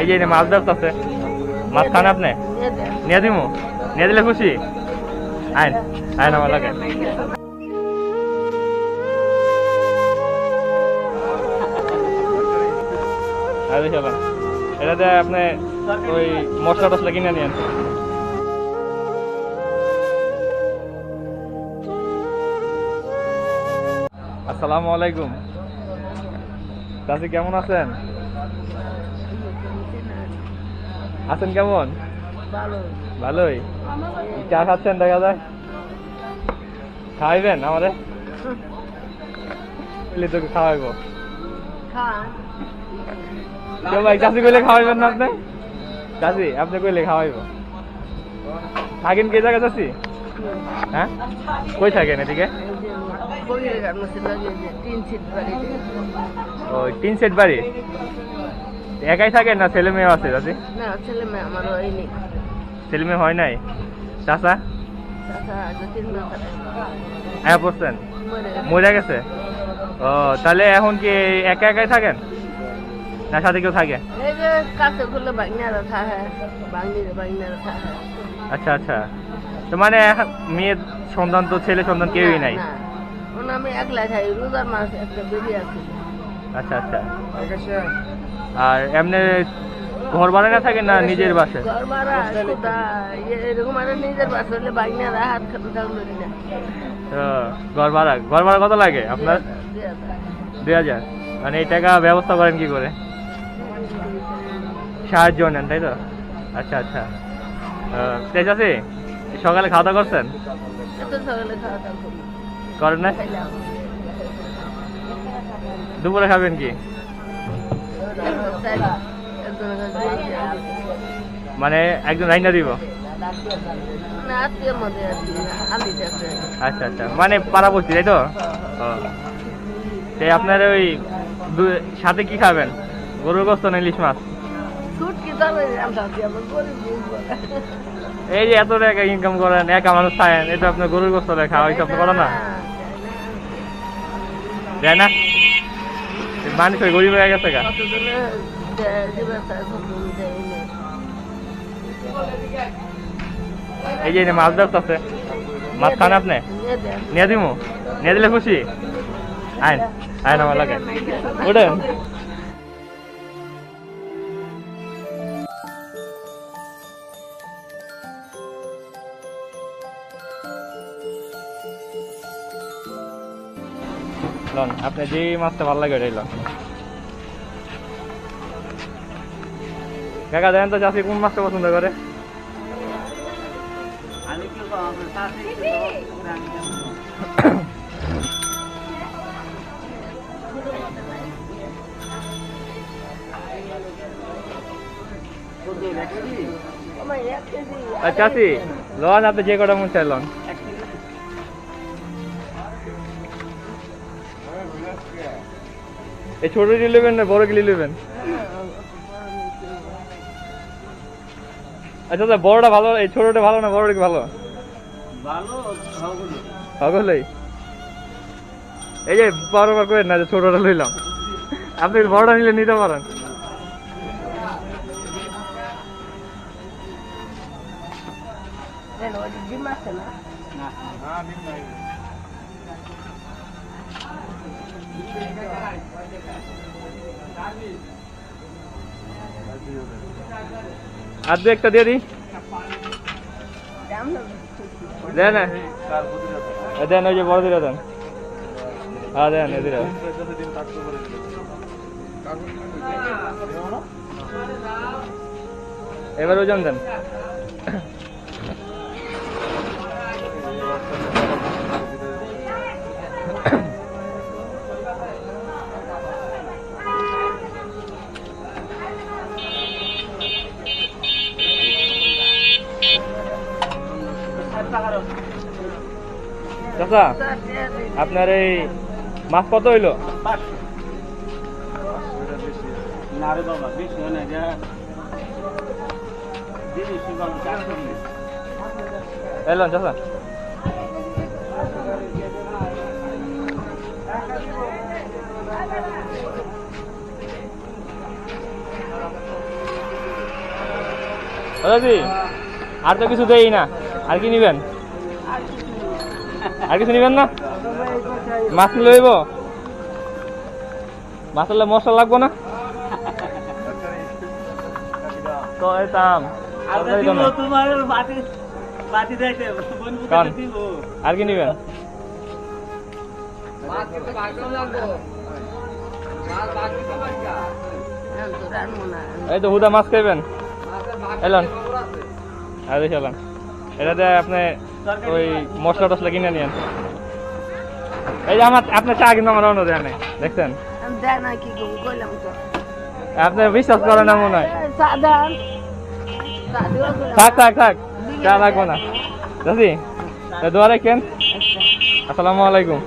এই যে মাছ আছে। মাছ খান আপনি? নিয়ে দিমু? নিয়ে দিলে খুশি? আইন আইন আমার লাগে। এটাতে আপনি ওই মশলা টসলা কিনে নিয়েন। আসসালামু আলাইকুম। চাচি, কেমন আছেন? আছেন কেমন? ভালোই। চা খাচ্ছেন? দেখা যায় খাওয়াইবেন আমারে? বলি তোকে খাওয়াইবো। কেউ ভাই চাষি কইলে খাওয়াইবেন না আপনি? চাষি আপনি কইলে খাওয়াইবো। থাকেন কে জায়গা চাষি হ্যাঁ? কই থাকেন এদিকে? ওই তিন সেট বাড়ি? একাই থাকেন না ছেলে মেয়ে আছে চাষি না ছেলে মেয়ে আমার হয়নি ছেলে মেয়ে হয় নাই? চাচা? হ্যাঁ বলছেন মরে মরে গেছে? ও তাহলে এখন কি একা একাই থাকেন? না সাথে কেউ থাকে? এই যে কাছে গুলো বাগনারা থাকে বাগনিরে বাগনারা থাকে আচ্ছা আচ্ছা। তো মানে এখন মেয়ের সন্তান তো ছেলে সন্তান কেউই নাই? আমি একলাই থাকি রোজার মাস একটা বেবি আছে। আচ্ছা আচ্ছা। আর এমনি ঘর ভাড়া না থাকেন না নিজের বাসে? ঘর ভাড়া এরকম আর নিজের বাসা হলে বাগনারা হাত খাতে থাকল না। ঘর ভাড়া ঘর ভাড়া কত লাগে আপনার? দুই হাজার। মানে এই টাকা ব্যবস্থা করেন কি করে? সাহায্য নেন তাই তো? আচ্ছা আচ্ছা। তেজ আছে সকালে খাওয়া দাওয়া করছেন? করেন না? দুপুরে খাবেন কি? মানে একজন রাইনা দিব? আচ্ছা আচ্ছা। মানে পাড়াপড়ছি তাই তো? তাই আপনার ওই সাথে কি খাবেন? গরুর গোস্ত না ইলিশ মাছ? এই যে এত টাকা ইনকাম করেন একা মানুষ খায়েন এটা আপনার গরুর গোস্ত দিয়ে খাওয়া হিসাব করে না। যায় না? মানুষ গরিব হয়ে গেছে গা। এই যে মাছ আছে মাছ খান আপনি? নিয়ে দিব নিয়ে দিমু? নিয়ে দিলে খুশি? আইন আইন আমার লাগে। ওঠেন লন আপনি যে মাছটা ভালো লাগে ওটাই লন। কাকা দেন তো চাষি কোন মাছটা পছন্দ করে? আর চাষি লন আপনি যে কটা মন চাই লন। এই ছোট গিলি নেবেন না বড় গিলি নেবেন আচ্ছা আচ্ছা বড়টা ভালো এই ছোটটা ভালো না বড়টা কি ভালো? সকলেই এই যে বারবার করে না যে ছোটটা লইলাম। আপনি বড়টা নিলে নিতে পারেন। ওই না? আর দু একটা দিয়ে দিই। দেন দেন, ওই যে বড় দিলে দেন। হ্যাঁ দেন এদিকে এবার ওজন দেন। চাচা, আপনার এই মাছ কত হইল? এলেন চাচা। আর তো কিছু দেই না, আর কি নিবেন? আর কিছু নিবেন না? মাছ নিলে হইব মাছ হলে মশলা লাগবো না? তো আর কি নিবেন? এই তো হুদা মাছ খাইবেন। এলন। আর দেখি এলন। এটাতে আপনি ওই মশলা টসলা কিনে নিয়েন এই যে আমার আপনার চা কিন্তু আমার অন্য দেয় দেখছেন? আপনি বিশ্বাস করেন না মনে হয়। থাক থাক থাক। চা লাগবো না। দাদি দোয়া রাখেন। আসসালামু আলাইকুম।